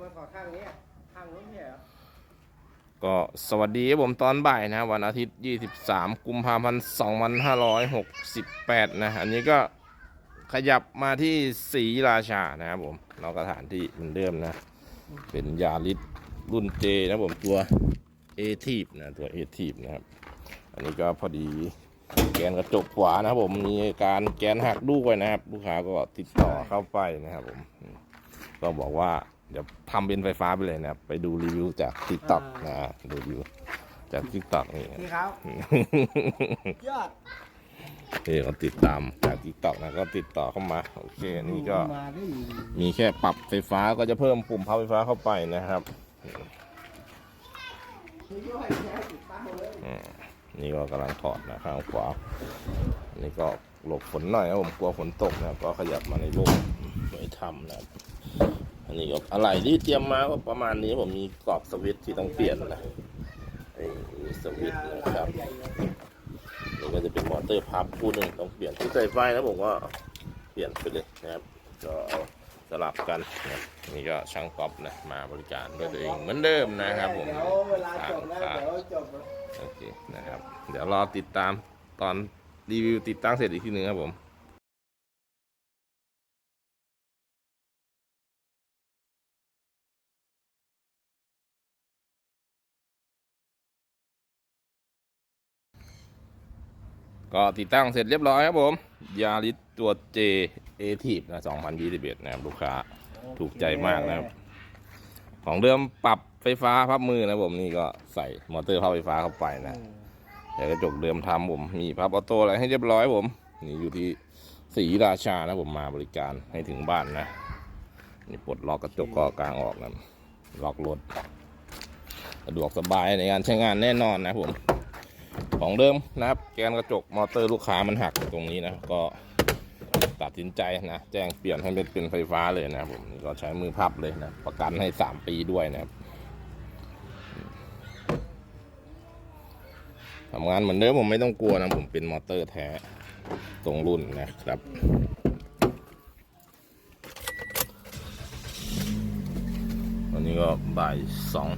มาถอดข้างนี้ข้างนู้นเนี่ยเหรอก็สวัสดีครับผมตอนบ่ายนะวันอาทิตย์ 23 กุมภาพันธ์ 2568 นะ อันนี้ก็ขยับมาที่ศรีราชานะครับผมเรากระฐานที่เหมือนเดิมนะ เป็นยาลิสรุ่นเจนะผมตัวเอทีฟนะตัวเอทีฟนะครับ อันนี้ก็พอดีแกนกระจกขวานะครับผมมีการแกนหักด้วยนะครับ ลูกค้าก็ติดต่อเข้าไปนะครับผมก็บอกว่า เดี๋ยวทำเป็นไฟฟ้าไปเลยนะครับ ไปดูรีวิวจาก t ิ k t o k นะดูรีวิวจาก t ิ k t o k นี่พี่ครับ ยอดนี่เขาติดตามจาก t ิ k t o k นะก็ติดต่อเข้ามา โอเคนี่ก็มาได้มีแค่ปรับไฟฟ้าก็จะเพิ่มปุ่มพับไฟฟ้าเข้าไปนะครับมีด้วยแค่ติดตั้งเลยอืมนี่ก็กำลังถอดนะข้างขวา นี่ก็หลบฝนหน่อยนะผมกลัวฝนตกนะครับก็ขยับมาในร่มไม่ทำนะครับ อันนี้ก็อะไรที่เตรียมมาก็ประมาณนี้ผมมีกรอบสวิตที่ต้องเปลี่ยนนะมีสวิตนะครับนี่ก็จะเป็นมอเตอร์พับคู่หนึ่งต้องเปลี่ยนที่ใส่ไฟนะผมก็เปลี่ยนไปเลยนะครับ ก็สลับกันนะนี่ก็ช่างป๊อปนะมาบริการด้วยตัวเองเหมือนเดิมนะครับผมเวลาจบแล้วเดี๋ยวจบโอเคนะครับ เดี๋ยวรอติดตามตอนรีวิวติดตั้งเสร็จอีกทีหนึ่งครับผม ก็ติดตั้งเสร็จเรียบร้อยครับผมยาลิสตัว J a t i v นะ2021 นะครับลูกค้าถูกใจมากนะครับ ของเดิมปรับไฟฟ้าพับมือนะผมนี่ก็ใส่มอเตอร์พับไฟฟ้าเข้าไปนะแต่กระจกเดิมทำผมมีพับออโต้อะไรให้เรียบร้อยผม นี่อยู่ที่ศรีราชานะผมมาบริการให้ถึงบ้านนะนี่ปลดล็อกกระจกก็กลางออกนะล็อกรถสะดวกสบายในการใช้งานแน่นอนนะผม ของเดิมนะครับ แกนกระจกมอเตอร์ลูกค้ามันหักตรงนี้นะ ก็ตัดสินใจนะ แจ้งเปลี่ยนให้เป็นเป็นไฟฟ้าเลยนะผมนี่ก็ใช้มือพับเลยนะ ประกันให้ 3 ปีด้วยนะครับทำงานเหมือนเดิมผมไม่ต้องกลัวนะ ผมเป็นมอเตอร์แท้ตรงรุ่นนะครับวันนี้ก็บ่ายสอง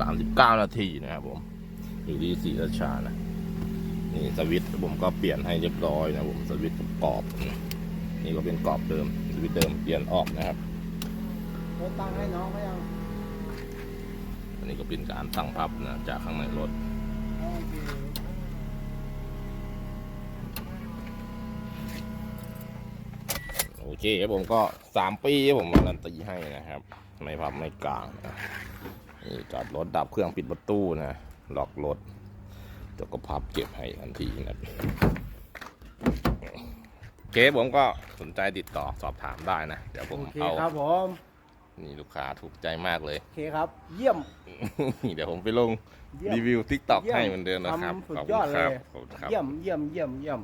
สามสิบเก้านาทีนะครับผม อยู่ที่ศรีราชานะนี่สวิตช์ผมก็เปลี่ยนให้เรียบร้อยนะผมสวิตช์กับกรอบ นี่ก็เป็นกรอบเดิมสวิตช์เดิมเปลี่ยนออกนะครับรถตั้งให้น้องไหมยังอันนี้ก็เป็นการตั้งพับนะจากข้างในรถโอเคครับผมก็สามปีครับผมการันตีให้นะครับ ไม่พับไม่กลางนะนี่จอดรถดับเครื่องปิดประตูนะ ล็อกรถจะก็พับเก็บให้ทันทีนะโอเคผมก็สนใจติดต่อสอบถามได้นะ เดี๋ยวผมโอเคเอาครับผมนี่ลูกค้าถูกใจมากเลย โอเคครับ เยี่ยม เดี๋ยวผมไปลงเยี่ยมรีวิวทิกตอกเยี่ยมให้เหมือนเดิมนะครับทำสุดขอบยคุอณดคเลรับย ขอบคุณครับ เยี่ยมเยี่ยมเยี่ยมเยี่ยม